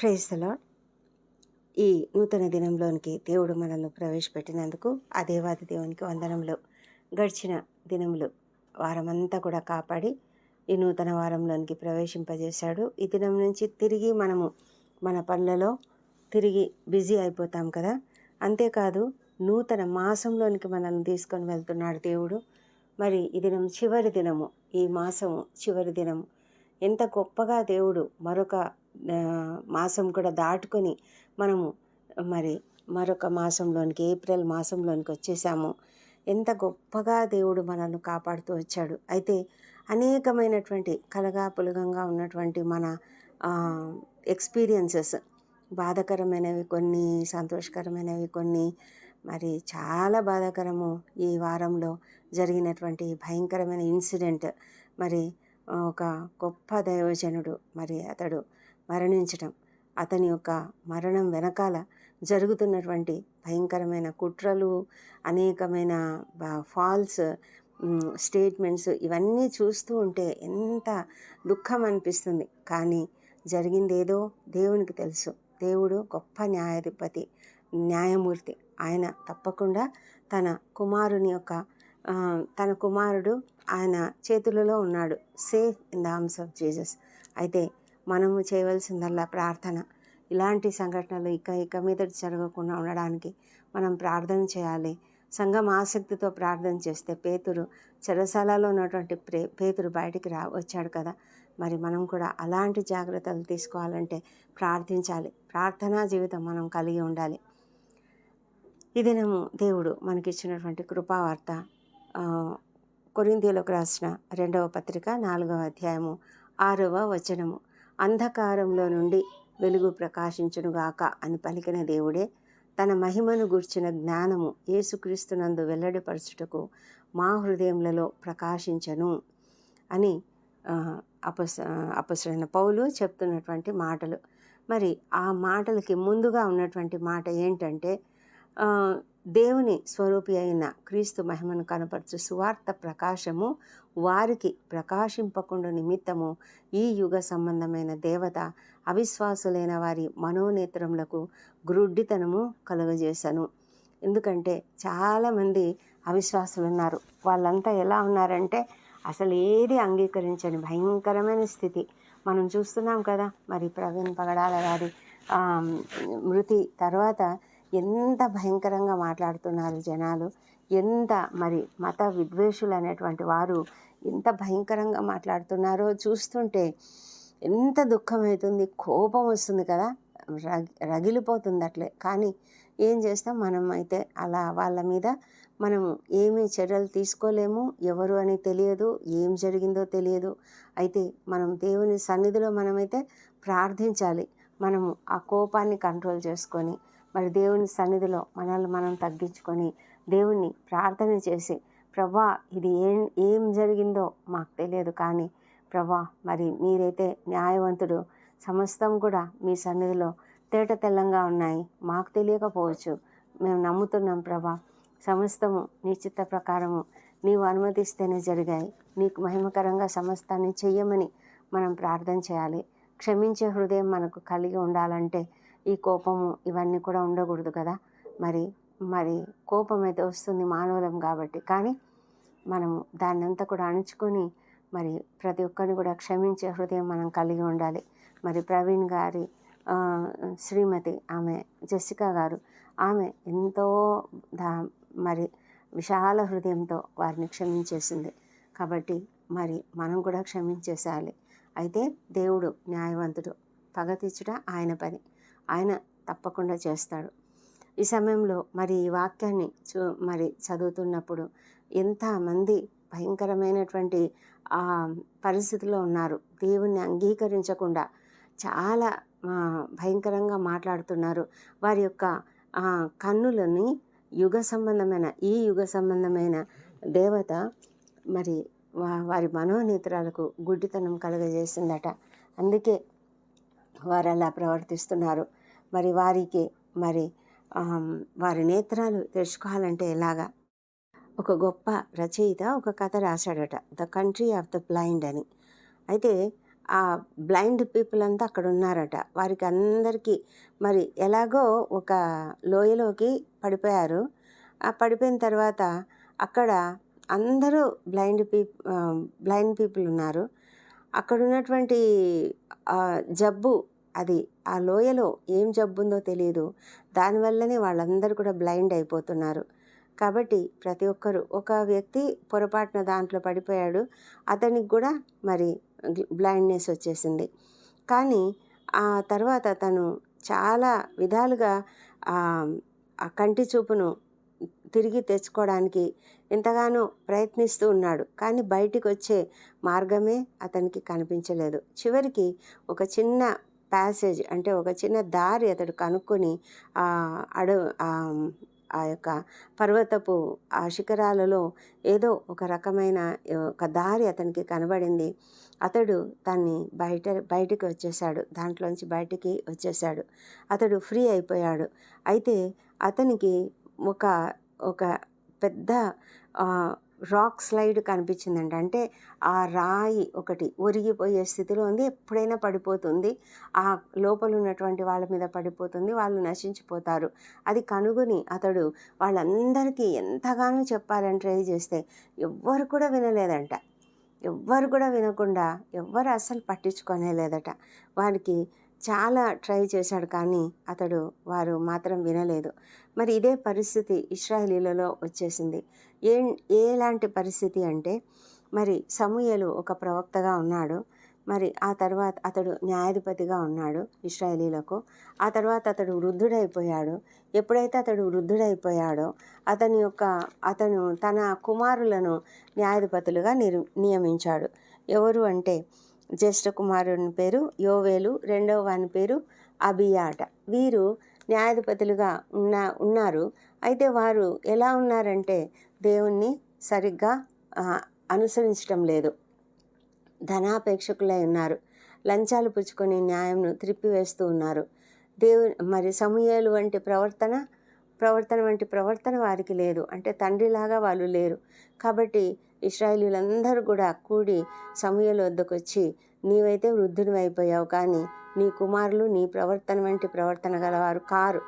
ప్రైజ్లో ఈ నూతన దినంలోనికి దేవుడు మనల్ని ప్రవేశపెట్టినందుకు ఆ దేవాది దేవునికి వందనములు. గడిచిన దినములు వారమంతా కూడా కాపాడి ఈ నూతన వారంలోనికి ప్రవేశింపజేశాడు. ఈ దినం నుంచి తిరిగి మనము మన పనులలో తిరిగి బిజీ అయిపోతాం కదా. అంతేకాదు నూతన మాసంలోనికి మనల్ని తీసుకొని వెళ్తున్నాడు దేవుడు. మరి ఈ దినం చివరి దినము ఈ మాసము చివరి దినము. ఎంత గొప్పగా దేవుడు మరొక మాసం కూడా దాటుకొని మనము మరి మరొక మాసంలోనికి ఏప్రిల్ మాసంలోనికి వచ్చేసాము. ఎంత గొప్పగా దేవుడు మనల్ని కాపాడుతూ వచ్చాడు. అయితే అనేకమైనటువంటి కలగా పులగంగా ఉన్నటువంటి మన ఎక్స్పీరియన్సెస్ బాధాకరమైనవి కొన్ని సంతోషకరమైనవి కొన్ని మరి చాలా బాధాకరము ఈ వారంలో జరిగినటువంటి భయంకరమైన ఇన్సిడెంట్ మరి ఒక గొప్ప దైవజనుడు మరి అతడు మరణించటం. అతని యొక్క మరణం వెనకాల జరుగుతున్నటువంటి భయంకరమైన కుట్రలు అనేకమైన ఫాల్స్ స్టేట్మెంట్స్ ఇవన్నీ చూస్తూ ఉంటే ఎంత దుఃఖం అనిపిస్తుంది. కానీ జరిగిందేదో దేవునికి తెలుసు. దేవుడు గొప్ప న్యాయాధిపతి న్యాయమూర్తి. ఆయన తప్పకుండా తన కుమారుని యొక్క తన కుమారుడు ఆయన చేతులలో ఉన్నాడు. Safe in the arms of Jesus అయితే మనము చేయవలసిందల్లా ప్రార్థన. ఇలాంటి సంఘటనలు ఇక ఇక మీద జరగకుండా ఉండడానికి మనం ప్రార్థన చేయాలి. సంఘం ఆసక్తితో ప్రార్థన చేస్తే పేతురు చెరసాలలో ఉన్నటువంటి ప్రే పేతురు బయటికి రా వచ్చాడు కదా. మరి మనం కూడా అలాంటి జాగ్రత్తలు తీసుకోవాలంటే ప్రార్థించాలి. ప్రార్థనా జీవితం మనం కలిగి ఉండాలి. ఈ దినము దేవుడు మనకిచ్చినటువంటి కృపావార్త ఆ, రాసిన రెండవ పత్రిక నాలుగవ అధ్యాయము ఆరవ వచనము. అంధకారంలో నుండి వెలుగు ప్రకాశించునుగాక అని పలికిన దేవుడే తన మహిమను గూర్చిన జ్ఞానము యేసుక్రీస్తునందు వెల్లడిపరచుటకు మా హృదయములలో ప్రకాశించను అని అపస అపస్ అపసరైన పౌలు చెప్తున్నటువంటి మాటలు. మరి ఆ మాటలకి ముందుగా ఉన్నటువంటి మాట ఏంటంటే దేవుని స్వరూపి అయిన క్రీస్తు మహిమను కనపరచు సువార్త ప్రకాశము వారికి ప్రకాశింపకుండా నిమిత్తము ఈ యుగ సంబంధమైన దేవత అవిశ్వాసులైన వారి మనోనేత్రములకు గ్రుడ్డితనము కలుగజేశాను ఎందుకంటే చాలామంది అవిశ్వాసులు ఉన్నారు వాళ్ళంతా ఎలా ఉన్నారంటే అసలు ఏది అంగీకరించని భయంకరమైన స్థితి. మనం చూస్తున్నాం కదా మరి ప్రవీణ్ పగడాల గారి మృతి తర్వాత ఎంత భయంకరంగా మాట్లాడుతున్నారు జనాలు ఎంత మరి మత విద్వేషులు అనేటువంటి వారు ఎంత భయంకరంగా మాట్లాడుతున్నారో చూస్తుంటే ఎంత దుఃఖం అవుతుంది కోపం వస్తుంది కదా రగి రగిలిపోతుంది అట్లే. కానీ ఏం చేస్తాం? మనం అయితే అలా వాళ్ళ మీద మనం ఏమీ చర్యలు తీసుకోలేము ఎవరు అని తెలియదు ఏం జరిగిందో తెలియదు. అయితే మనం దేవుని సన్నిధిలో మనమైతే ప్రార్థించాలి. మనము ఆ కోపాన్ని కంట్రోల్ చేసుకొని మరి దేవుని సన్నిధిలో మనల్ని మనం తగ్గించుకొని దేవుణ్ణి ప్రార్థన చేసి ప్రభా ఇది ఏం ఏం జరిగిందో మాకు తెలియదు కానీ ప్రభా మరి మీరైతే న్యాయవంతుడు. సమస్తం కూడా మీ సన్నిధిలో తేట తెల్లంగా ఉన్నాయి. మాకు తెలియకపోవచ్చు. మేము నమ్ముతున్నాం ప్రభా. సమస్తము నీ చిత్త ప్రకారము నీవు అనుమతిస్తేనే జరిగాయి. నీకు మహిమకరంగా సమస్తాన్ని చెయ్యమని మనం ప్రార్థన చేయాలి. క్షమించే హృదయం మనకు కలిగి ఉండాలంటే ఈ కోపము ఇవన్నీ కూడా ఉండకూడదు కదా. మరి మరి కోపం అయితే వస్తుంది మానవులం కాబట్టి. కానీ మనము దాన్ని అంతా కూడా అణుచుకొని మరి ప్రతి ఒక్కరిని కూడా క్షమించే హృదయం మనం కలిగి ఉండాలి. మరి ప్రవీణ్ గారి శ్రీమతి ఆమె జెసికా గారు ఆమె ఎంతో దా మరి విశాల హృదయంతో వారిని క్షమించేసింది. కాబట్టి మరి మనం కూడా క్షమించేసేయాలి. అయితే దేవుడు న్యాయవంతుడు. పగ తీర్చుట ఆయన పని. ఆయన తప్పకుండా చేస్తాడు. ఈ సమయంలో మరి ఈ వాక్యాన్ని చూ మరి చదువుతున్నప్పుడు ఎంతమంది భయంకరమైనటువంటి ఆ, పరిస్థితిలో ఉన్నారు. దేవుణ్ణి అంగీకరించకుండా చాలా భయంకరంగా మాట్లాడుతున్నారు. వారి యొక్క కన్నులని యుగ సంబంధమైన ఈ యుగ సంబంధమైన దేవత మరి వారి మనోనేత్రాలకు గుడ్డితనం కలుగజేసిందట. అందుకే వారు అలా ప్రవర్తిస్తున్నారు. మరి వారికి మరి వారి నేత్రాలు తెరుచుకోవాలంటే ఎలాగా? ఒక గొప్ప రచయిత ఒక కథ రాశాడట the country of the blind అని. అయితే ఆ బ్లైండ్ పీపుల్ అంతా అక్కడ ఉన్నారట వారికి అందరికీ మరి ఎలాగో ఒక లోయలోకి పడిపోయారు. ఆ పడిపోయిన తర్వాత అక్కడ అందరూ బ్లైండ్ పీప్ బ్లైండ్ పీపుల్ ఉన్నారు. అక్కడ ఉన్నటువంటి జబ్బు అది ఆ లోయలో ఏం జబ్బు ఉందో తెలియదు దానివల్లనే వాళ్ళందరూ కూడా బ్లైండ్ అయిపోతున్నారు. కాబట్టి ప్రతి ఒక్కరు ఒక వ్యక్తి పొరపాటున దాంట్లో పడిపోయాడు అతనికి కూడా మరి బ్లైండ్నెస్ వచ్చేసింది. కానీ ఆ తర్వాత తను చాలా విధాలుగా ఆ కంటి చూపును తిరిగి తెచ్చుకోవడానికి ఎంతగానో ప్రయత్నిస్తూ ఉన్నాడు. కానీ బయటికి వచ్చే మార్గమే అతనికి కనిపించలేదు. చివరికి ఒక చిన్న ప్యాసేజ్ అంటే ఒక చిన్న దారి అతడు కనుక్కొని అడవు ఆ యొక్క పర్వతపు ఆ శిఖరాలలో ఏదో ఒక రకమైన ఒక దారి అతనికి కనబడింది. అతడు దాన్ని బయట బయటికి వచ్చేసాడు దాంట్లోంచి బయటికి వచ్చేసాడు అతడు ఫ్రీ అయిపోయాడు. అయితే అతనికి ఒక ఒక పెద్ద రాక్ స్లైడ్ కనిపించిందంట అంటే ఆ రాయి ఒకటి ఒరిగిపోయే స్థితిలో ఉంది. ఎప్పుడైనా పడిపోతుంది. ఆ లోపల ఉన్నటువంటి వాళ్ళ మీద పడిపోతుంది. వాళ్ళు నశించిపోతారు. అది కనుగొని అతడు వాళ్ళందరికీ ఎంతగానో చెప్పాలని ట్రై చేస్తే ఎవ్వరు కూడా వినలేదంట. ఎవ్వరు కూడా వినకుండా ఎవ్వరు అస్సలు పట్టించుకొనే లేదట వారికి చాలా ట్రై చేశాడు కానీ అతడు వారు మాత్రం వినలేదు. మరి ఇదే పరిస్థితి ఇస్రాయలీలలో వచ్చేసింది. ఏ ఏలాంటి పరిస్థితి అంటే మరి సమూయలు ఒక ప్రవక్తగా ఉన్నాడు. మరి ఆ తర్వాత అతడు న్యాయాధిపతిగా ఉన్నాడు ఇస్రాయలీలకు ఆ తర్వాత అతడు వృద్ధుడైపోయాడు. ఎప్పుడైతే అతడు వృద్ధుడైపోయాడో అతని యొక్క అతను తన కుమారులను న్యాయాధిపతులుగా నిర్ నియమించాడు. ఎవరు అంటే జ్యేష్ఠ కుమారుని పేరు యోవేలు రెండవ వాని పేరు అబియాట. వీరు న్యాయాధిపతులుగా ఉన్న ఉన్నారు. అయితే వారు ఎలా ఉన్నారంటే దేవుణ్ణి సరిగ్గా అనుసరించడం లేదు. ధనాపేక్షకులై ఉన్నారు. లంచాలు పుచ్చుకొని న్యాయంను త్రిప్పివేస్తూ ఉన్నారు. దేవు మరి సమూహలు వంటి ప్రవర్తన ప్రవర్తన వంటి ప్రవర్తన వారికి లేదు. అంటే తండ్రిలాగా వాళ్ళు లేరు. కాబట్టి ఇస్రాయలీలందరూ కూడా కూడి సమూహల వద్దకు వచ్చి నీవైతే వృద్ధుని అయిపోయావు కానీ నీ కుమారులు నీ ప్రవర్తన వంటి ప్రవర్తన గలవారు కారు.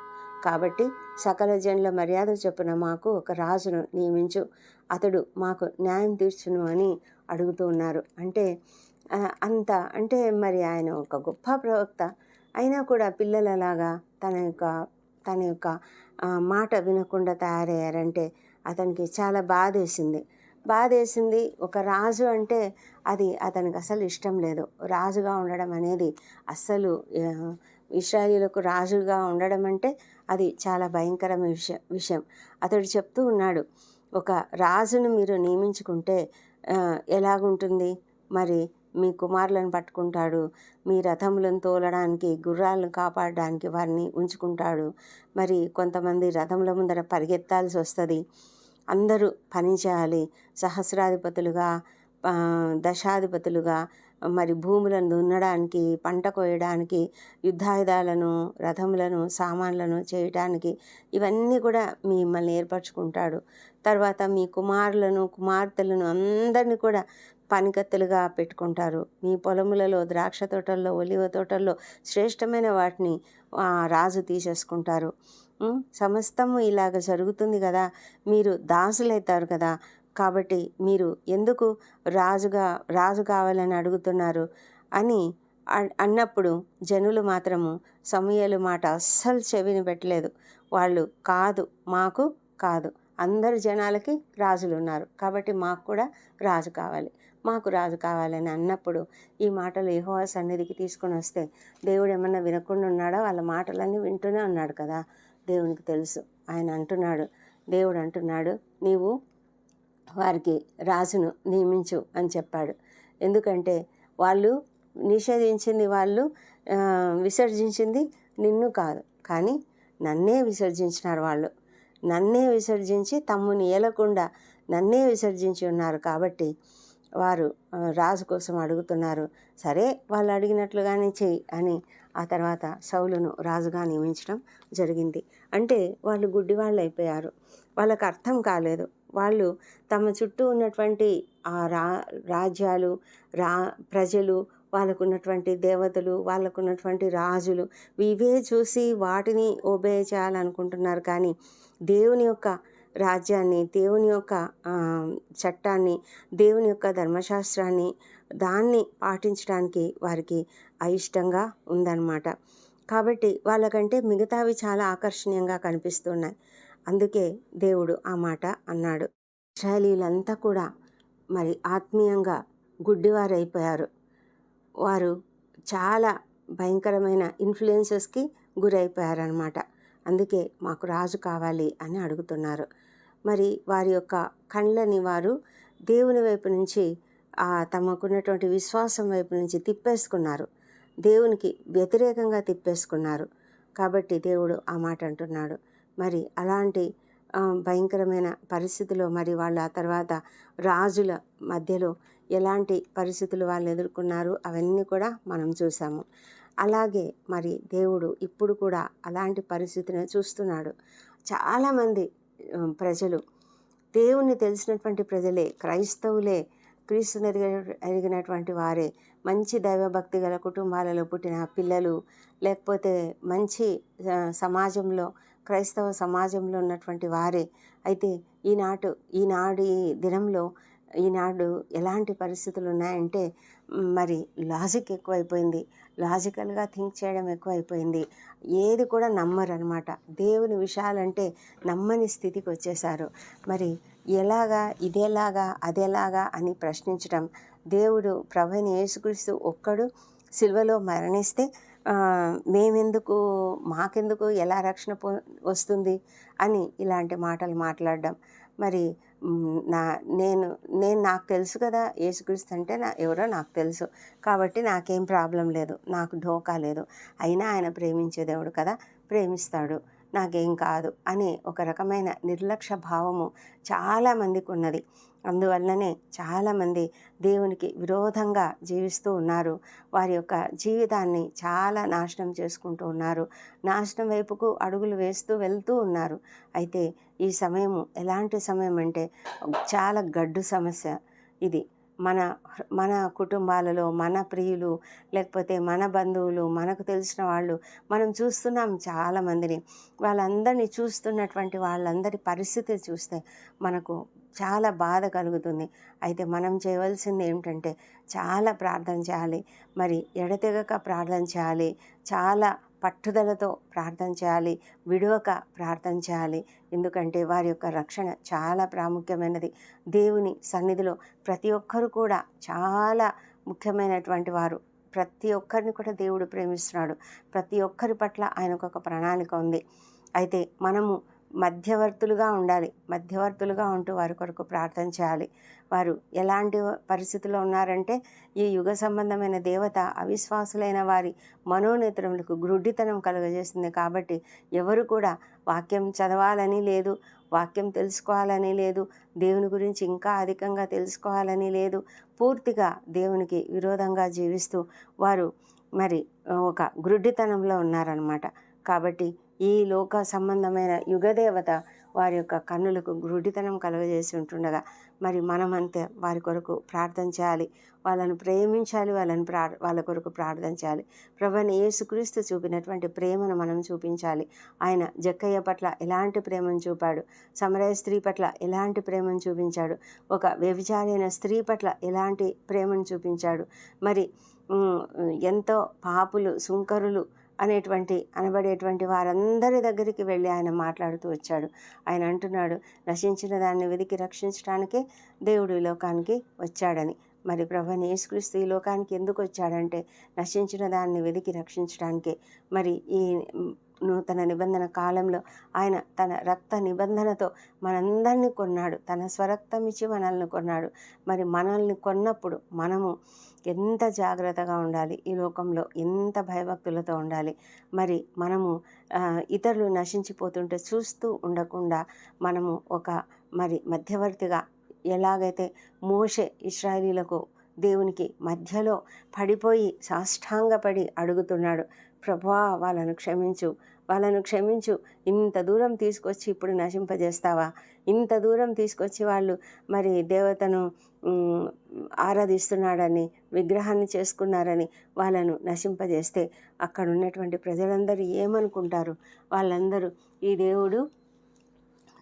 కాబట్టి సకల జనుల మర్యాద చొప్పున మాకు ఒక రాజును నియమించు. అతడు మాకు న్యాయం తీర్చును అని అడుగుతూ ఉన్నారు. అంటే అంత అంటే మరి ఆయన ఒక గొప్ప ప్రవక్త. అయినా కూడా పిల్లలలాగా తన యొక్క తన యొక్క మాట వినకుండా తయారయ్యారంటే అతనికి చాలా బాధేసింది. బాధేసింది. ఒక రాజు అంటే అది అతనికి అసలు ఇష్టం లేదు. రాజుగా ఉండడం అనేది అస్సలు ఇస్రాయలీలకు రాజుగా ఉండడం అంటే అది చాలా భయంకరమైన విషయం విషయం. అతడు చెప్తూ ఉన్నాడు ఒక రాజును మీరు నియమించుకుంటే ఎలాగుంటుంది? మరి మీ కుమారులను పట్టుకుంటాడు మీ రథములను తోలడానికి గుర్రాలను కాపాడడానికి వారిని ఉంచుకుంటాడు. మరి కొంతమంది రథముల ముందర పరిగెత్తాల్సి వస్తుంది. అందరూ పని చేయాలి. సహస్రాధిపతులుగా దశాధిపతులుగా మరి భూములను దున్నడానికి పంట కోయడానికి యుద్ధాయుధాలను రథములను సామాన్లను చేయటానికి ఇవన్నీ కూడా మిమ్మల్ని ఏర్పరచుకుంటాడు. తర్వాత మీ కుమారులను కుమార్తెలను అందరినీ కూడా పనికత్తెలుగా పెట్టుకుంటారు. మీ పొలములలో ద్రాక్ష తోటల్లో ఒలివ తోటల్లో శ్రేష్టమైన వాటిని రాజు తీసేసుకుంటారు. సమస్తము ఇలాగ జరుగుతుంది కదా మీరు దాసులవుతారు కదా కాబట్టి మీరు ఎందుకు రాజుగా రాజు కావాలని అడుగుతున్నారు అని అన్నప్పుడు జనులు మాత్రము సమయాలు మాట అస్సలు చెవిని పెట్టలేదు. వాళ్ళు కాదు మాకు కాదు. అందరు జనాలకి రాజులు ఉన్నారు కాబట్టి మాకు కూడా రాజు కావాలి. మాకు రాజు కావాలని అన్నప్పుడు ఈ మాటలు ఏహోవా సన్నిధికి తీసుకొని వస్తే దేవుడు ఏమన్నా వినకుండా ఉన్నాడో? వాళ్ళ మాటలన్నీ వింటూనే ఉన్నాడు కదా. దేవునికి తెలుసు. ఆయన అంటున్నాడు దేవుడు అంటున్నాడు నీవు వారికి రాజును నియమించు అని చెప్పాడు. ఎందుకంటే వాళ్ళు నిషేధించింది వాళ్ళు విసర్జించింది నిన్ను కాదు. కానీ నన్నే విసర్జించినారు వాళ్ళు. నన్నే విసర్జించి తమ్ముని ఏలకుండా నన్నే విసర్జించి ఉన్నారు కాబట్టి వారు రాజు కోసం అడుగుతున్నారు సరే వాళ్ళు అడిగినట్లుగానే చెయ్యి అని ఆ తర్వాత సౌలును రాజుగా నియమించడం జరిగింది. అంటే వాళ్ళు గుడ్డి వాళ్ళు అయిపోయారు. వాళ్ళకి అర్థం కాలేదు. వాళ్ళు తమ చుట్టూ ఉన్నటువంటి ఆ రా రాజ్యాలు రా ప్రజలు వాళ్ళకున్నటువంటి దేవతలు వాళ్ళకున్నటువంటి రాజులు ఇవే చూసి వాటిని ఒబే చేయాలనుకుంటున్నారు. కానీ దేవుని యొక్క రాజ్యాన్ని దేవుని యొక్క చట్టాన్ని దేవుని యొక్క ధర్మశాస్త్రాన్ని దాన్ని పాటించడానికి వారికి అయిష్టంగా ఉందన్నమాట. కాబట్టి వాళ్ళకంటే మిగతావి చాలా ఆకర్షణీయంగా కనిపిస్తున్నాయి. అందుకే దేవుడు ఆ మాట అన్నాడు. ఇస్రాయేలీలంతా కూడా మరి ఆత్మీయంగా గుడ్డివారైపోయారు. వారు చాలా భయంకరమైన ఇన్ఫ్లుయెన్సెస్కి గురైపోయారనమాట అందుకే మాకు రాజు కావాలి అని అడుగుతున్నారు. మరి వారి యొక్క కళ్ళని వారు దేవుని వైపు నుంచి తమకున్నటువంటి విశ్వాసం వైపు నుంచి తిప్పేసుకున్నారు. దేవునికి వ్యతిరేకంగా తిప్పేసుకున్నారు. కాబట్టి దేవుడు ఆ మాట అంటున్నాడు. మరి అలాంటి భయంకరమైన పరిస్థితిలో మరి వాళ్ళు ఆ తర్వాత రాజుల మధ్యలో ఎలాంటి పరిస్థితులు వాళ్ళు ఎదుర్కొన్నారు అవన్నీ కూడా మనం చూసాము. అలాగే మరి దేవుడు ఇప్పుడు కూడా అలాంటి పరిస్థితిని చూస్తున్నాడు. చాలామంది ప్రజలు దేవుణ్ణి తెలిసినటువంటి ప్రజలే క్రైస్తవులే క్రీస్తుని ఎరిగినటువంటి వారే. మంచి దైవభక్తి గల కుటుంబాలలో పుట్టిన పిల్లలు లేకపోతే మంచి సమాజంలో క్రైస్తవ సమాజంలో ఉన్నటువంటి వారే. అయితే ఈనాడు ఈనాడు ఈ దినంలో ఈనాడు ఎలాంటి పరిస్థితులు ఉన్నాయంటే మరి లాజిక్ ఎక్కువైపోయింది. లాజికల్గా థింక్ చేయడం ఎక్కువైపోయింది. ఏది కూడా నమ్మరు అనమాట దేవుని విషయాలంటే నమ్మని స్థితికి వచ్చేసారు మరి ఎలాగా ఇదేలాగా అదేలాగా అని ప్రశ్నించడం దేవుడు ప్రభుని యేసుక్రీస్తు ఒక్కడు సిల్వలో మరణిస్తే మేమెందుకు మాకెందుకు ఎలా రక్షణ పొ వస్తుంది అని ఇలాంటి మాటలు మాట్లాడడం. మరి నా నేను నేను నాకు తెలుసు కదా యేసుక్రీస్తు అంటే నా ఎవరో నాకు తెలుసు. కాబట్టి నాకేం ప్రాబ్లం లేదు నాకు ఢోకా లేదు. అయినా ఆయన ప్రేమించే దేవుడు కదా ప్రేమిస్తాడు. నాకేం కాదు అనే ఒక రకమైన నిర్లక్ష్య భావము చాలామందికి ఉన్నది అందువల్లనే చాలామంది దేవునికి విరోధంగా జీవిస్తూ ఉన్నారు. వారి యొక్క జీవితాన్ని చాలా నాశనం చేసుకుంటూ ఉన్నారు. నాశనం వైపుకు అడుగులు వేస్తూ వెళ్తూ ఉన్నారు. అయితే ఈ సమయము ఎలాంటి సమయం అంటే చాలా గడ్డు సమస్య ఇది. మన మన కుటుంబాలలో మన ప్రియులు లేకపోతే మన బంధువులు మనకు తెలిసిన వాళ్ళు మనం చూస్తున్నాం చాలామందిని వాళ్ళందరినీ చూస్తున్నటువంటి వాళ్ళందరి పరిస్థితి చూస్తే మనకు చాలా బాధ కలుగుతుంది. అయితే మనం చేయవలసింది ఏమిటంటే చాలా ప్రార్థన చేయాలి. మరి ఎడతెగక ప్రార్థన చేయాలి. చాలా పట్టుదలతో ప్రార్థన చేయాలి విడవక ప్రార్థన చేయాలి. ఎందుకంటే వారి యొక్క రక్షణ చాలా ప్రాముఖ్యమైనది. దేవుని సన్నిధిలో ప్రతి ఒక్కరు కూడా చాలా ముఖ్యమైనటువంటి వారు. ప్రతి ఒక్కరిని కూడా దేవుడు ప్రేమిస్తున్నాడు. ప్రతి ఒక్కరి పట్ల ఆయనకు ఒక ప్రణాళిక ఉంది. అయితే మనము మధ్యవర్తులుగా ఉండాలి. మధ్యవర్తులుగా ఉంటూ వారి కొరకు ప్రార్థన చేయాలి. వారు ఎలాంటి పరిస్థితుల్లో ఉన్నారంటే ఈ యుగ సంబంధమైన దేవత అవిశ్వాసులైన వారి మనోనేత్రములకు గ్రుడ్డితనం కలుగజేస్తుంది కాబట్టి ఎవరు కూడా వాక్యం చదవాలని లేదు వాక్యం తెలుసుకోవాలని లేదు దేవుని గురించి ఇంకా అధికంగా తెలుసుకోవాలని లేదు పూర్తిగా దేవునికి విరోధంగా జీవిస్తూ వారు మరి ఒక గ్రుడ్డితనంలో ఉన్నారనమాట కాబట్టి ఈ లోక సంబంధమైన యుగదేవత వారి యొక్క కన్నులకు గ్రుడితనం కలుగజేసి ఉంటుండగా మరి మనమంతే వారి కొరకు ప్రార్థన చేయాలి వాళ్ళను ప్రేమించాలి వాళ్ళని ప్రా వాళ్ళ కొరకు ప్రార్థన చేయాలి. ప్రభుని యేసుక్రీస్తు చూపినటువంటి ప్రేమను మనం చూపించాలి. ఆయన జక్కయ్య పట్ల ఎలాంటి ప్రేమను చూపాడు? సమరయ స్త్రీ పట్ల ఎలాంటి ప్రేమను చూపించాడు? ఒక వ్యభిచారైన అయిన స్త్రీ పట్ల ఎలాంటి ప్రేమను చూపించాడు? మరి ఎంతో పాపులు సుంకరులు అనేటువంటి అనబడేటువంటి వారందరి దగ్గరికి వెళ్ళి ఆయన మాట్లాడుతూ వచ్చాడు. ఆయన అంటున్నాడు నశించిన దాన్ని వెతికి రక్షించడానికే దేవుడు ఈ లోకానికి వచ్చాడని. మరి ప్రభుని యేసుక్రీస్తు ఈ లోకానికి ఎందుకు వచ్చాడంటే నశించిన దాన్ని వెతికి రక్షించడానికే మరి ఈ నూతన నిబంధన కాలంలో ఆయన తన రక్త నిబంధనతో మనందరినీ కొన్నాడు. తన స్వరక్తం ఇచ్చి మనల్ని కొన్నాడు. మరి మనల్ని కొన్నప్పుడు మనము ఎంత జాగ్రత్తగా ఉండాలి? ఈ లోకంలో ఎంత భయభక్తులతో ఉండాలి? మరి మనము ఇతరులు నశించిపోతుంటే చూస్తూ ఉండకుండా మనము ఒక మరి మధ్యవర్తిగా ఎలాగైతే మోషే ఇస్రాయలీలకు దేవునికి మధ్యలో పడిపోయి సాష్టాంగపడి అడుగుతున్నాడు ప్రభా వాళ్ళను క్షమించు వాళ్ళను క్షమించు. ఇంత దూరం తీసుకొచ్చి ఇప్పుడు నశింపజేస్తావా? ఇంత దూరం తీసుకొచ్చి వాళ్ళు మరి దేవతను ఆరాధిస్తున్నాడని విగ్రహాన్ని చేసుకున్నారని వాళ్ళను నశింపజేస్తే అక్కడ ఉన్నటువంటి ప్రజలందరూ ఏమనుకుంటారు? వాళ్ళందరూ ఈ దేవుడు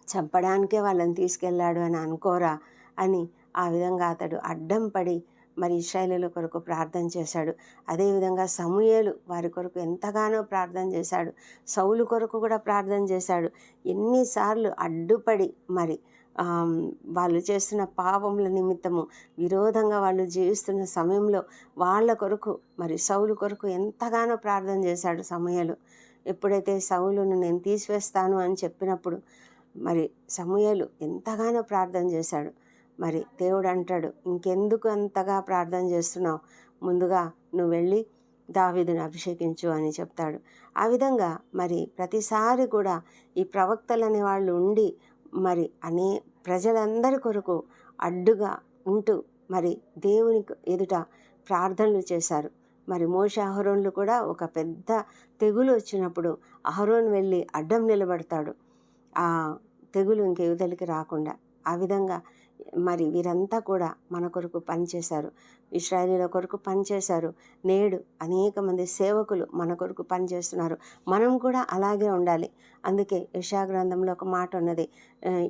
చంపడానికే వాళ్ళని తీసుకెళ్ళాడు అని అనుకోరా? అని ఆ విధంగా అతడు అడ్డం పడి మరి ఇస్రాయేలీల కొరకు ప్రార్థన చేశాడు. అదేవిధంగా సమూయేలు వారి కొరకు ఎంతగానో ప్రార్థన చేశాడు. సౌలు కొరకు కూడా ప్రార్థన చేశాడు. ఎన్నిసార్లు అడ్డుపడి మరి వాళ్ళు చేస్తున్న పాపముల నిమిత్తము విరోధంగా వాళ్ళు జీవిస్తున్న సమయంలో వాళ్ళ కొరకు మరి సౌలు కొరకు ఎంతగానో ప్రార్థన చేశాడు సమయాలు. ఎప్పుడైతే సౌలును నేను తీసివేస్తాను అని చెప్పినప్పుడు మరి సమూయేలు ఎంతగానో ప్రార్థన చేశాడు. మరి దేవుడు అంటాడు ఇంకెందుకు అంతగా ప్రార్థన చేస్తున్నావు? ముందుగా నువ్వు వెళ్ళి దావీదుని అభిషేకించు అని చెప్తాడు. ఆ విధంగా మరి ప్రతిసారి కూడా ఈ ప్రవక్తలు అనే వాళ్ళు ఉండి మరి అనే ప్రజలందరి కొరకు అడ్డుగా ఉంటూ మరి దేవునికి ఎదుట ప్రార్థనలు చేశారు. మరి మోష అహరోన్లు కూడా ఒక పెద్ద తెగులు వచ్చినప్పుడు అహరోన్ వెళ్ళి అడ్డం నిలబడతాడు. ఆ తెగులు ఇంక యువతలకి రాకుండా. ఆ విధంగా మరి వీరంతా కూడా మన కొరకు పనిచేశారు ఇస్రాయలీల కొరకు పనిచేశారు నేడు అనేక మంది సేవకులు మన కొరకు పనిచేస్తున్నారు మనం కూడా అలాగే ఉండాలి. అందుకే యశా గ్రంథంలో ఒక మాట ఉన్నది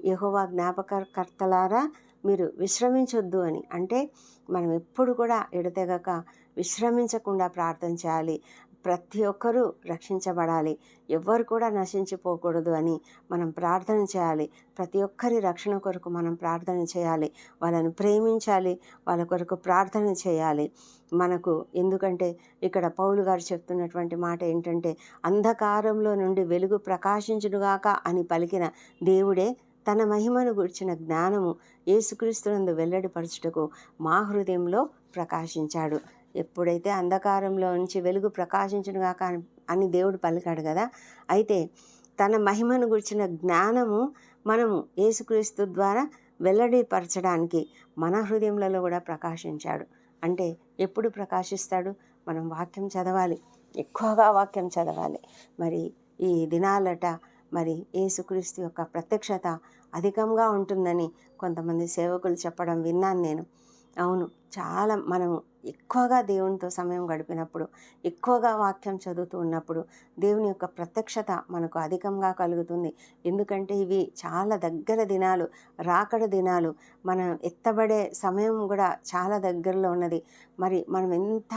యహోవా జ్ఞాపకర్తలారా మీరు విశ్రమించొద్దు అని. అంటే మనం ఎప్పుడు కూడా ఎడతెగక విశ్రమించకుండా ప్రార్థన చేయాలి. ప్రతి ఒక్కరూ రక్షించబడాలి. ఎవ్వరు కూడా నశించిపోకూడదు అని మనం ప్రార్థన చేయాలి. ప్రతి ఒక్కరి రక్షణ కొరకు మనం ప్రార్థన చేయాలి. వాళ్ళని ప్రేమించాలి. వాళ్ళ కొరకు ప్రార్థన చేయాలి. మనకు ఎందుకంటే ఇక్కడ పౌలు గారు చెప్తున్నటువంటి మాట ఏంటంటే అంధకారంలో నుండి వెలుగు ప్రకాశించునుగాక అని పలికిన దేవుడే తన మహిమను గుర్చిన జ్ఞానము యేసుక్రీస్తునందు వెల్లడిపరచుటకు మా హృదయంలో ప్రకాశించాడు. ఎప్పుడైతే అంధకారంలో నుంచి వెలుగు ప్రకాశించునుగాక అని అని దేవుడు పలికాడు కదా. అయితే తన మహిమను గుర్చిన జ్ఞానము మనము యేసుక్రీస్తు ద్వారా వెల్లడిపరచడానికి మన హృదయంలో కూడా ప్రకాశించాడు. అంటే ఎప్పుడు ప్రకాశిస్తాడు? మనం వాక్యం చదవాలి. ఎక్కువగా వాక్యం చదవాలి. మరి ఈ దినాలట మరి యేసుక్రీస్తు యొక్క ప్రత్యక్షత అధికంగా ఉంటుందని కొంతమంది సేవకులు చెప్పడం విన్నాను నేను. అవును చాలా మనము ఎక్కువగా దేవునితో సమయం గడిపినప్పుడు ఎక్కువగా వాక్యం చదువుతూ ఉన్నప్పుడు దేవుని యొక్క ప్రత్యక్షత మనకు అధికంగా కలుగుతుంది. ఎందుకంటే ఇవి చాలా దగ్గర దినాలు రాకడ దినాలు. మనం ఎత్తబడే సమయం కూడా చాలా దగ్గరలో ఉన్నది. మరి మనం ఎంత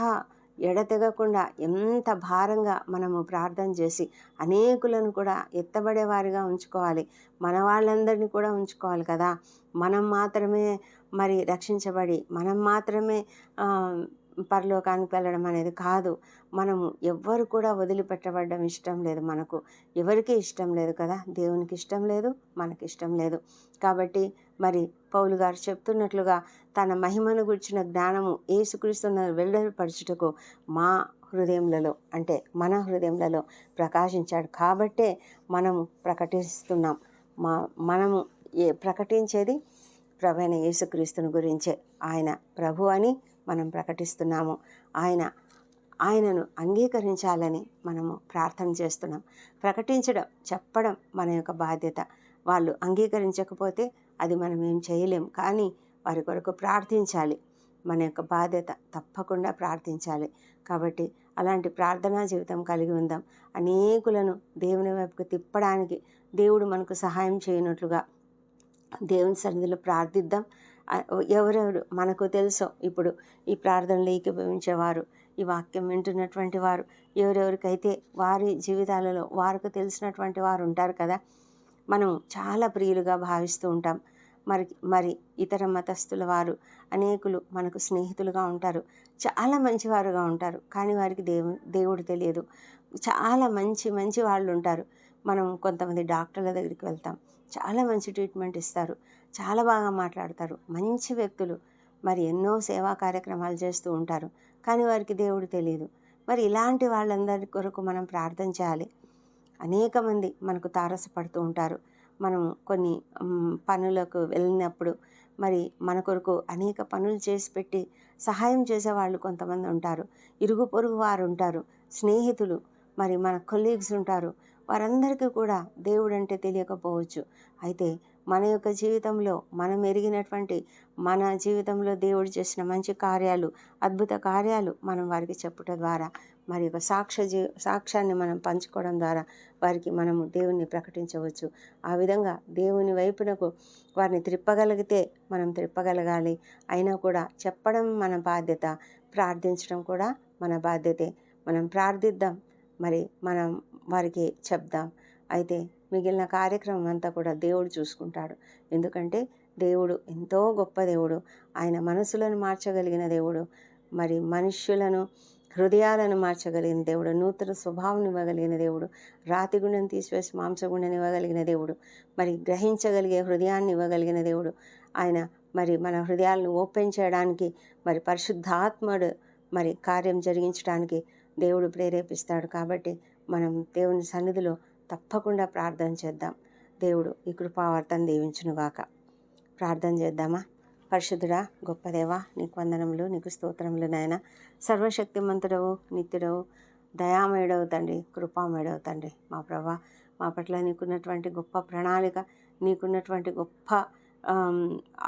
ఎడతెగకుండా ఎంత భారంగా మనము ప్రార్థన చేసి అనేకులను కూడా ఎత్తబడేవారిగా ఉంచుకోవాలి. మన వాళ్ళందరినీ కూడా ఉంచుకోవాలి కదా. మనం మాత్రమే మరి రక్షించబడి మనం మాత్రమే పరలోకానికి వెళ్ళడం అనేది కాదు. మనము ఎవ్వరు కూడా వదిలిపెట్టబడడం ఇష్టం లేదు. మనకు ఎవరికి ఇష్టం లేదు కదా? దేవునికి ఇష్టం లేదు మనకి ఇష్టం లేదు. కాబట్టి మరి పౌలు గారు చెప్తున్నట్లుగా తన మహిమను గుర్చిన జ్ఞానము ఏసుక్రీస్తున్న వెల్లడిపరచుటకు మా హృదయంలో అంటే మన హృదయంలో ప్రకాశించాడు. కాబట్టే మనము ప్రకటిస్తున్నాం. మా మనము ఏ ప్రకటించేది ప్రభైన యేసుక్రీస్తుని గురించే ఆయన ప్రభు అని మనం ప్రకటిస్తున్నాము. ఆయన ఆయనను అంగీకరించాలని మనము ప్రార్థన చేస్తున్నాం. ప్రకటించడం చెప్పడం మన యొక్క బాధ్యత. వాళ్ళు అంగీకరించకపోతే అది మనం ఏం చేయలేం. కానీ వారి కొరకు ప్రార్థించాలి. మన యొక్క బాధ్యత తప్పకుండా ప్రార్థించాలి. కాబట్టి అలాంటి ప్రార్థనా జీవితం కలిగి ఉందాం. అనేకులను దేవుని వైపుకు తిప్పడానికి దేవుడు మనకు సహాయం చేయనట్లుగా దేవుని సన్నిధిలో ప్రార్థిద్దాం. ఎవరెవరు మనకు తెలుసో ఇప్పుడు ఈ ప్రార్థనలు ఏకీభవించేవారు ఈ వాక్యం వింటున్నటువంటి వారు ఎవరెవరికైతే వారి జీవితాలలో వారికి తెలిసినటువంటి వారు ఉంటారు కదా మనం చాలా ప్రియులుగా భావిస్తూ ఉంటాం. మరి మరి ఇతర మతస్థుల వారు అనేకులు మనకు స్నేహితులుగా ఉంటారు చాలా మంచివారుగా ఉంటారు కానీ వారికి దేవు దేవుడు తెలియదు. చాలా మంచి మంచి వాళ్ళు ఉంటారు. మనం కొంతమంది డాక్టర్ల దగ్గరికి వెళ్తాం చాలా మంచి ట్రీట్మెంట్ ఇస్తారు. చాలా బాగా మాట్లాడతారు. మంచి వ్యక్తులు. మరి ఎన్నో సేవా కార్యక్రమాలు చేస్తూ ఉంటారు. కానీ వారికి దేవుడు తెలియదు మరి ఇలాంటి వాళ్ళందరి కొరకు మనం ప్రార్థన చేయాలి. అనేక మంది మనకు తారసపడుతూ ఉంటారు. మనం కొన్ని పనులకు వెళ్ళినప్పుడు మరి మన కొరకు అనేక పనులు చేసి పెట్టి సహాయం చేసేవాళ్ళు కొంతమంది ఉంటారు. ఇరుగు పొరుగు వారు ఉంటారు. స్నేహితులు. మరి మన కొలీగ్స్ ఉంటారు. వారందరికీ కూడా దేవుడు అంటే తెలియకపోవచ్చు. అయితే మన యొక్క జీవితంలో మనం ఎరిగినటువంటి మన జీవితంలో దేవుడు చేసిన మంచి కార్యాలు అద్భుత కార్యాలు మనం వారికి చెప్పుట ద్వారా మరి యొక్క సాక్ష జీ సాక్ష్యాన్ని మనం పంచుకోవడం ద్వారా వారికి మనము దేవుణ్ణి ప్రకటించవచ్చు. ఆ విధంగా దేవుని వైపునకు వారిని త్రిప్పగలిగితే మనం త్రిప్పగలగాలి. అయినా కూడా చెప్పడం మన బాధ్యత ప్రార్థించడం కూడా మన బాధ్యతే. మనం ప్రార్థిద్దాం మరి మనం వారికి చెప్దాం. అయితే మిగిలిన కార్యక్రమం అంతా కూడా దేవుడు చూసుకుంటాడు. ఎందుకంటే దేవుడు ఎంతో గొప్ప దేవుడు. ఆయన మనసులను మార్చగలిగిన దేవుడు. మరి మనుష్యులను హృదయాలను మార్చగలిగిన దేవుడు. నూతన స్వభావం ఇవ్వగలిగిన దేవుడు. రాతి గుండెను తీసివేసి మాంసగుండెని ఇవ్వగలిగిన దేవుడు. మరి గ్రహించగలిగే హృదయాన్ని ఇవ్వగలిగిన దేవుడు. ఆయన మరి మన హృదయాలను ఓపెన్ చేయడానికి మరి పరిశుద్ధాత్ముడు మరి కార్యం జరిగించడానికి దేవుడు ప్రేరేపిస్తాడు కాబట్టి మనం దేవుని సన్నిధిలో తప్పకుండా ప్రార్థన చేద్దాం. దేవుడు ఈ కృపావర్తను దీవించునుగాక. ప్రార్థన చేద్దామా? పరిశుద్ధుడా గొప్పదేవా నీకు వందనములు నీకు స్తోత్రములు నాయన. సర్వశక్తిమంతుడవు నిత్యుడవు దయామయుడవు తండ్రి కృపామయుడవు తండ్రి. మా ప్రభా మా పట్ల నీకున్నటువంటి గొప్ప ప్రణాళిక నీకున్నటువంటి గొప్ప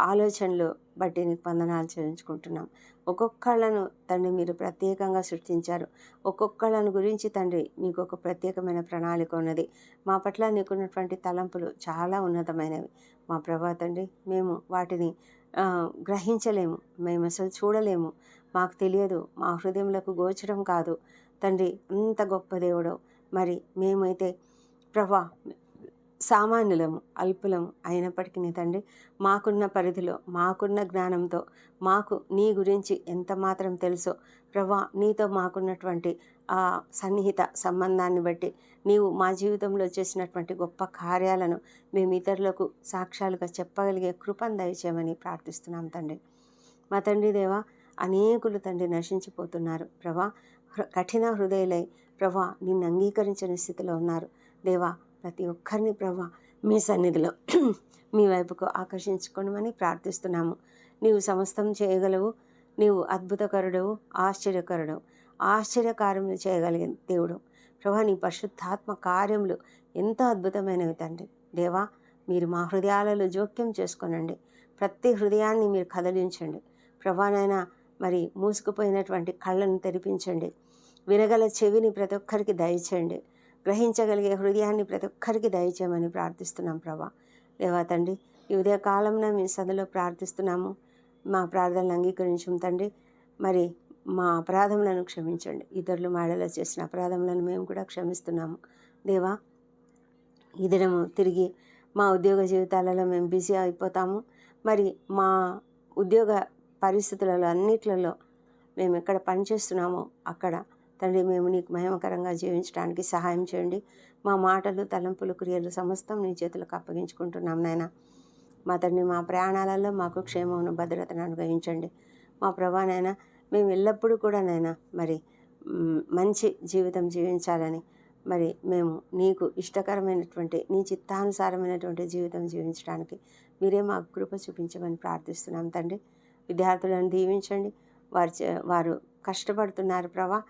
ఆలోచనలు బట్టి నీకు వందనాలు చెల్లించుకుంటున్నాం. ఒక్కొక్కళ్ళను తండ్రి మీరు ప్రత్యేకంగా సృష్టించారు. ఒక్కొక్కళ్ళను గురించి తండ్రి మీకు ఒక ప్రత్యేకమైన ప్రణాళిక ఉన్నది. మా పట్ల నీకున్నటువంటి తలంపులు చాలా ఉన్నతమైనవి. మా ప్రభా తండ్రి మేము వాటిని గ్రహించలేము. మేము అసలు చూడలేము. మాకు తెలియదు. మా హృదయంలోకి గోచరం కాదు. తండ్రి అంత గొప్ప దేవుడు మరి మేమైతే ప్రభా సామాన్యులము అల్పులము అయినప్పటికీ నీ తండ్రి మాకున్న పరిధిలో మాకున్న జ్ఞానంతో మాకు నీ గురించి ఎంత మాత్రం తెలుసో ప్రభా నీతో మాకున్నటువంటి ఆ సన్నిహిత సంబంధాన్ని బట్టి నీవు మా జీవితంలో చేసినటువంటి గొప్ప కార్యాలను మేము ఇతరులకు సాక్ష్యాలుగా చెప్పగలిగే కృపను దయచేయమని ప్రార్థిస్తున్నాం తండ్రి. మా తండ్రి దేవా అనేకులు తండ్రి నశించిపోతున్నారు. ప్రభా కఠిన హృదయులై ప్రభా నిన్ను అంగీకరించని స్థితిలో ఉన్నారు. దేవా ప్రతి ఒక్కరిని ప్రభా మీ సన్నిధిలో మీ వైపుకు ఆకర్షించుకోమని ప్రార్థిస్తున్నాము. నీవు సమస్తం చేయగలవు. నీవు అద్భుతకరుడవు ఆశ్చర్యకరుడవు. ఆశ్చర్యకార్యములు చేయగలిగిన దేవుడు. ప్రభా నీ పరిశుద్ధాత్మ కార్యములు ఎంతో అద్భుతమైనవి తండ్రి. దేవా మీరు మా హృదయాలలో జోక్యం చేసుకోనండి. ప్రతి హృదయాన్ని మీరు కదిలించండి. ప్రభానైనా మరి మూసుకుపోయినటువంటి కళ్ళను తెరిపించండి. వినగల చెవిని ప్రతి ఒక్కరికి దయచేయండి. గ్రహించగలిగే హృదయాన్ని ప్రతి ఒక్కరికి దయచేయమని ప్రార్థిస్తున్నాం ప్రభా. దేవా తండ్రి ఈ ఉదయ కాలంలో మీ సదలో ప్రార్థిస్తున్నాము. మా ప్రార్థనలు అంగీకరించం తండ్రి. మరి మా అపరాధములను క్షమించండి. ఇతరులు మాడలో చేసిన అపరాధములను మేము కూడా క్షమిస్తున్నాము. దేవా ఈ దినము తిరిగి మా ఉద్యోగ జీవితాలలో మేము బిజీ అయిపోతాము. మరి మా ఉద్యోగ పరిస్థితులలో అన్నిట్లలో మేము ఎక్కడ పనిచేస్తున్నామో అక్కడ తండ్రి మేము నీకు మహిమకరంగా జీవించడానికి సహాయం చేయండి. మా మాటలు తలంపులు క్రియలు సమస్తం నీ చేతులకు అప్పగించుకుంటున్నాం నాయన. మా తండ్రి మా ప్రయాణాలలో మాకు క్షేమమును భద్రతను అనుగ్రహించండి. మా ప్రభానైనా మేము ఎల్లప్పుడూ కూడా నైనా మరి మంచి జీవితం జీవించాలని మరి మేము నీకు ఇష్టకరమైనటువంటి నీ చిత్తానుసారమైనటువంటి జీవితం జీవించడానికి మీరే మాకు కృప చూపించమని ప్రార్థిస్తున్నాం తండ్రి. విద్యార్థులను దీవించండి. వారు చే- వారు కష్టపడుతున్నారు ప్రభా.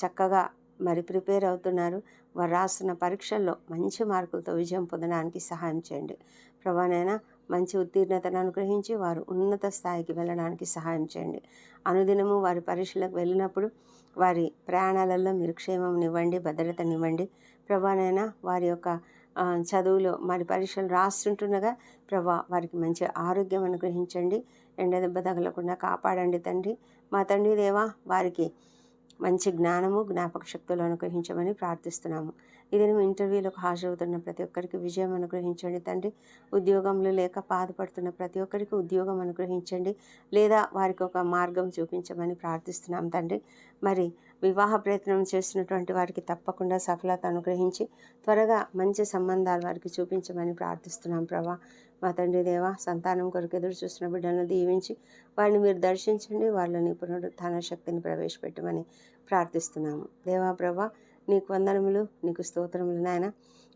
చక్కగా మరి ప్రిపేర్ అవుతున్నారు. వారు రాస్తున్న పరీక్షల్లో మంచి మార్కులతో విజయం పొందడానికి సహాయం చేయండి. ప్రభానైనా మంచి ఉత్తీర్ణతను అనుగ్రహించి వారు ఉన్నత స్థాయికి వెళ్ళడానికి సహాయం చేయండి. అనుదినము వారి పరీక్షలకు వెళ్ళినప్పుడు వారి ప్రయాణాలలో మీరు క్షేమంనివ్వండి భద్రతనివ్వండి ప్రభానైనా వారి యొక్క చదువులో మరి పరీక్షలు రాస్తుంటుండగా ప్రభా వారికి మంచి ఆరోగ్యం అనుగ్రహించండి. ఎండ దెబ్బ తగలకుండా కాపాడండి తండ్రి. మా తండ్రి దేవా వారికి మంచి జ్ఞానము జ్ఞాపక శక్తులు అనుగ్రహించమని ప్రార్థిస్తున్నాము. ఇది ఇంటర్వ్యూలకు హాజరవుతున్న ప్రతి ఒక్కరికి విజయం అనుగ్రహించండి. తండ్రి ఉద్యోగంలో లేక బాధపడుతున్న ప్రతి ఒక్కరికి ఉద్యోగం అనుగ్రహించండి. లేదా వారికి ఒక మార్గం చూపించమని ప్రార్థిస్తున్నాం తండ్రి. మరి వివాహ ప్రయత్నం చేసినటువంటి వారికి తప్పకుండా సఫలత అనుగ్రహించి త్వరగా మంచి సంబంధాలు వారికి చూపించమని ప్రార్థిస్తున్నాం ప్రభా. మా తండ్రి దేవా సంతానం కొరకు ఎదురు చూస్తున్న బిడ్డలను దీవించి వారిని మీరు దర్శించండి వాళ్ళని పునరుత్థాన శక్తిని ప్రవేశపెట్టమని ప్రార్థిస్తున్నాము. దేవా ప్రభా నీకు వందనములు నీకు స్తోత్రములు నాయన.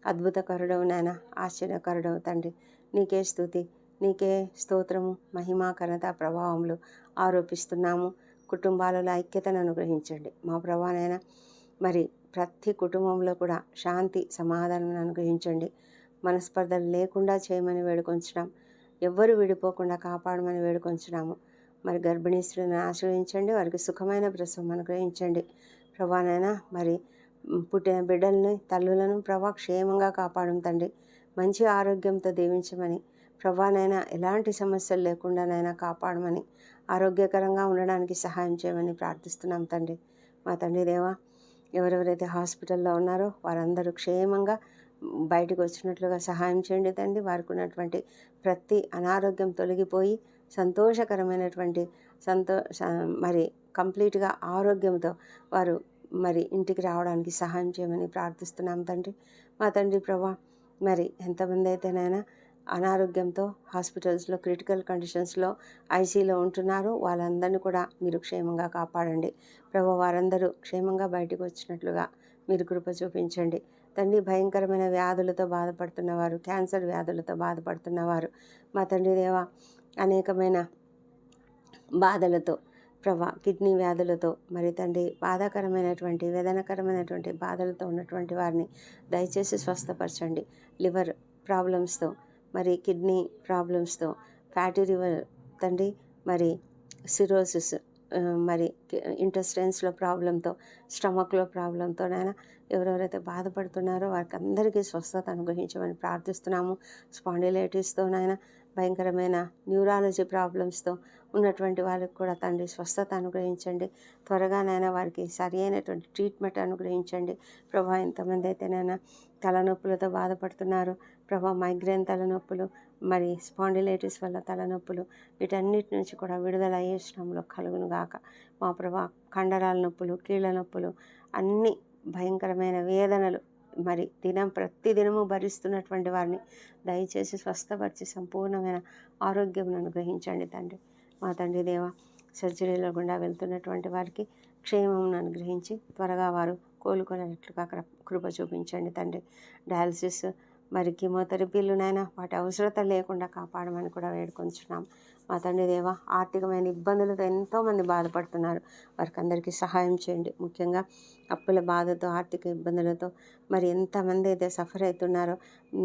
అద్భుతకరుడవు నాయన ఆశ్చర్యకరుడవు తండ్రి. నీకే స్తుతి నీకే స్తోత్రము మహిమా ఘనత ప్రభావములు ఆరోపిస్తున్నాము. కుటుంబాలలో ఐక్యతను అనుగ్రహించండి. మా ప్రభానైనా మరి ప్రతి కుటుంబంలో కూడా శాంతి సమాధానం అనుగ్రహించండి. మనస్పర్ధలు లేకుండా చేయమని వేడుకొంచడం ఎవ్వరు విడిపోకుండా కాపాడమని వేడుకొంచున్నాము. మరి గర్భిణీ స్త్రీలను ఆశ్రయించండి. వారికి సుఖమైన ప్రసవం అనుగ్రహించండి. ప్రభానైనా మరి పుట్టిన బిడ్డల్ని తల్లులను ప్రభా క్షేమంగా కాపాడం తండ్రి. మంచి ఆరోగ్యంతో దీవించమని ప్రభానైనా ఎలాంటి సమస్యలు లేకుండానైనా కాపాడమని ఆరోగ్యకరంగా ఉండడానికి సహాయం చేయమని ప్రార్థిస్తున్నాం తండ్రి. మా తండ్రి దేవా ఎవరెవరైతే హాస్పిటల్లో ఉన్నారో వారందరూ క్షేమంగా బయటకు వచ్చినట్లుగా సహాయం చేయండి తండ్రి. వారికి ఉన్నటువంటి ప్రతి అనారోగ్యం తొలగిపోయి సంతోషకరమైనటువంటి సంతో మరి కంప్లీట్గా ఆరోగ్యంతో వారు మరి ఇంటికి రావడానికి సహాయం చేయమని ప్రార్థిస్తున్నాం తండ్రి. మా తండ్రి ప్రభా మరి ఎంతమంది అయితేనైనా అనారోగ్యంతో హాస్పిటల్స్లో క్రిటికల్ కండిషన్స్లో ఐసీలో ఉంటున్నారు. వాళ్ళందరినీ కూడా మీరు క్షేమంగా కాపాడండి. ప్రభు వారందరూ క్షేమంగా బయటకు వచ్చినట్లుగా మీరు కృప చూపించండి. తండ్రి భయంకరమైన వ్యాధులతో బాధపడుతున్నవారు క్యాన్సర్ వ్యాధులతో బాధపడుతున్నవారు మా తండ్రి దేవ అనేకమైన బాధలతో ప్రభా కిడ్నీ వ్యాధులతో మరి తండ్రి బాధాకరమైనటువంటి వేదనకరమైనటువంటి బాధలతో ఉన్నటువంటి వారిని దయచేసి స్వస్థపరచండి. లివర్ ప్రాబ్లమ్స్తో మరి కిడ్నీ ప్రాబ్లమ్స్తో ఫ్యాటీ లివర్ తండ్రి మరి సిరోసిస్ మరి ఇంటెస్టైన్స్లో ప్రాబ్లంతో స్టమక్లో ప్రాబ్లంతోనైనా ఎవరెవరైతే బాధపడుతున్నారో వారికి అందరికీ స్వస్థత అనుగ్రహించమని ప్రార్థిస్తున్నాము. స్పాండిలైటిస్తోనైనా భయంకరమైన న్యూరాలజీ ప్రాబ్లమ్స్తో ఉన్నటువంటి వాళ్ళకి కూడా తండ్రి స్వస్థత అనుగ్రహించండి. త్వరగానైనా వారికి సరి అయినటువంటి ట్రీట్మెంట్ అనుగ్రహించండి. ప్రభా ఎంతమంది అయితేనైనా తలనొప్పులతో బాధపడుతున్నారు. ప్రభా మైగ్రేన్ తలనొప్పులు మరి స్పాండిలైటిస్ వల్ల తలనొప్పులు వీటన్నిటి నుంచి కూడా విడుదల అయ్యే శ్రమంలో కలుగును గాక. మా ప్రభా కండరాల నొప్పులు కీళ్ళ నొప్పులు అన్ని భయంకరమైన వేదనలు మరి దినం ప్రతి దినము భరిస్తున్నటువంటి వారిని దయచేసి స్వస్థపరిచి సంపూర్ణమైన ఆరోగ్యం అనుగ్రహించండి తండ్రి. మా తండ్రి దేవ సర్జరీలో గుండా వెళ్తున్నటువంటి వారికి క్షేమం అనుగ్రహించి త్వరగా వారు కోలుకునేట్లుగా కృప చూపించండి తండ్రి. డయాలసిస్ మరి కీమోథెరపీలునైనా వాటి అవసరత లేకుండా కాపాడమని కూడా వేడుకొంచున్నాం. మా తండ్రి దేవ ఆర్థికమైన ఇబ్బందులతో ఎంతోమంది బాధపడుతున్నారు. వారికి అందరికీ సహాయం చేయండి. ముఖ్యంగా అప్పుల బాధతో ఆర్థిక ఇబ్బందులతో మరి ఎంతమంది అయితే సఫర్ అవుతున్నారో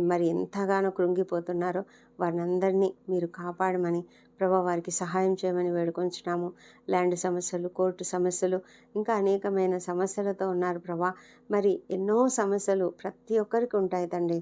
మరి ఎంతగానో కృంగిపోతున్నారో వారిని అందరినీ మీరు కాపాడమని ప్రభా వారికి సహాయం చేయమని వేడుకొంచున్నాము. ల్యాండ్ సమస్యలు కోర్టు సమస్యలు ఇంకా అనేకమైన సమస్యలతో ఉన్నారు ప్రభా. మరి ఎన్నో సమస్యలు ప్రతి ఒక్కరికి ఉంటాయి తండ్రి.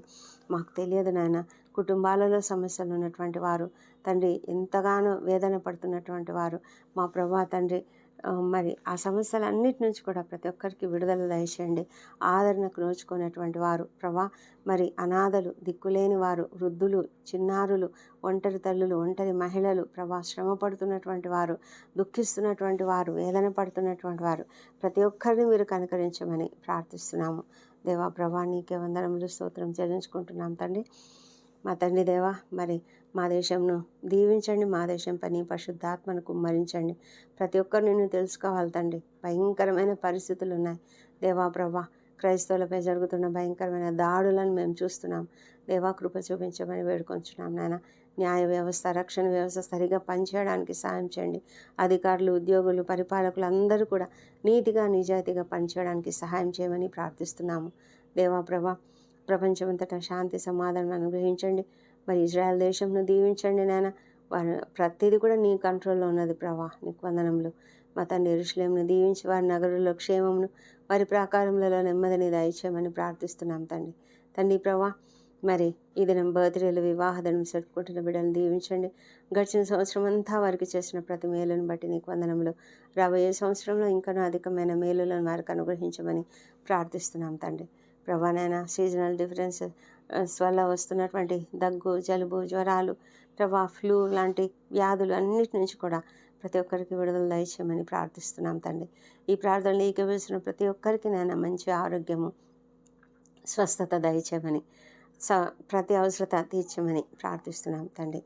మాకు తెలియదు నాయన. కుటుంబాలలో సమస్యలు ఉన్నటువంటి వారు తండ్రి ఎంతగానో వేదన పడుతున్నటువంటి వారు. మా ప్రభా తండ్రి మరి ఆ సమస్యలన్నిటి నుంచి కూడా ప్రతి ఒక్కరికి విడుదల దయచేయండి. ఆదరణకు నోచుకునేటువంటి వారు ప్రభా మరి అనాథలు దిక్కులేని వారు వృద్ధులు చిన్నారులు ఒంటరి తల్లులు ఒంటరి మహిళలు ప్రభా శ్రమ పడుతున్నటువంటి వారు దుఃఖిస్తున్నటువంటి వారు వేదన పడుతున్నటువంటి వారు ప్రతి ఒక్కరిని మీరు కనుకరించమని ప్రార్థిస్తున్నాము. దేవా ప్రభా నీకే వందనములు స్తోత్రం చెల్లించుకుంటున్నాం తండ్రి. మా తండ్రి దేవా మరి మా దేశంను దీవించండి మా దేశం పని పరిశుద్ధాత్మను కుమ్మరించండి. ప్రతి ఒక్కరు నిన్ను తెలుసుకోవాలి తండ్రి. భయంకరమైన పరిస్థితులు ఉన్నాయి. దేవా ప్రభా క్రైస్తవులపై జరుగుతున్న భయంకరమైన దాడులను మేము చూస్తున్నాం. దేవా కృప చూపించమని వేడుకొంచున్నాం నాయన. న్యాయ వ్యవస్థ రక్షణ వ్యవస్థ సరిగా పనిచేయడానికి సాయం చేయండి. అధికారులు ఉద్యోగులు పరిపాలకులు అందరూ కూడా నీతిగా నిజాయితీగా పనిచేయడానికి సహాయం చేయమని ప్రార్థిస్తున్నాము. దేవా ప్రభా ప్రపంచమంతటా శాంతి సమాధానం అనుగ్రహించండి. మరి ఇజ్రాయెల్ దేశంను దీవించండి నాయన. వారి ప్రతిదీ కూడా నీ కంట్రోల్లో ఉన్నది ప్రభా. నీకు వందనములు. మా తండ్రి ఎరుషులేమును దీవించి వారి నగరంలో క్షేమమును వారి ప్రాకారములలో నెమ్మదిని దయచేయమని ప్రార్థిస్తున్నాం తండ్రి. తండ్రి ప్రభా మరి ఈ దినం బర్త్డేలు వివాహ దినం జరుపుకుంటున్న బిడ్డలను దీవించండి. గడిచిన సంవత్సరం అంతా వారికి చేసిన ప్రతి మేలును బట్టి నీకు వందనములు. రాబోయే సంవత్సరంలో ఇంకనూ అధికమైన మేలులను వారికి అనుగ్రహించమని ప్రార్థిస్తున్నాం తండ్రి. ప్రభానైనా సీజనల్ డిఫరెన్స్ వల్ల వస్తున్నటువంటి దగ్గు జలుబు జ్వరాలు ప్రభా ఫ్లూ లాంటి వ్యాధులు అన్నిటి నుంచి కూడా ప్రతి ఒక్కరికి విడుదల దయచేయమని ప్రార్థిస్తున్నాం తండ్రి. ఈ ప్రార్థనలు ఏకవేసిన ప్రతి ఒక్కరికి నేను మంచి ఆరోగ్యము స్వస్థత దయచేయమని స ప్రతి అవసరత తీర్చమని ప్రార్థిస్తున్నాం తండ్రి.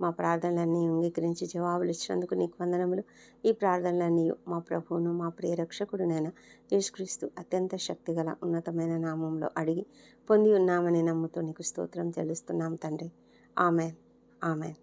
మా ప్రార్థనలన్నీ అంగీకరించి జవాబులు ఇచ్చినందుకు నీకు వందనములు. ఈ ప్రార్థనలన్నీ మా ప్రభువును మా ప్రియ రక్షకుడునైనా యేసుక్రీస్తు అత్యంత శక్తిగల ఉన్నతమైన నామంలో అడిగి పొంది ఉన్నామని నమ్ముతూ నీకు స్తోత్రం చెల్లిస్తున్నాం తండ్రి. ఆమెన్. ఆమెన్.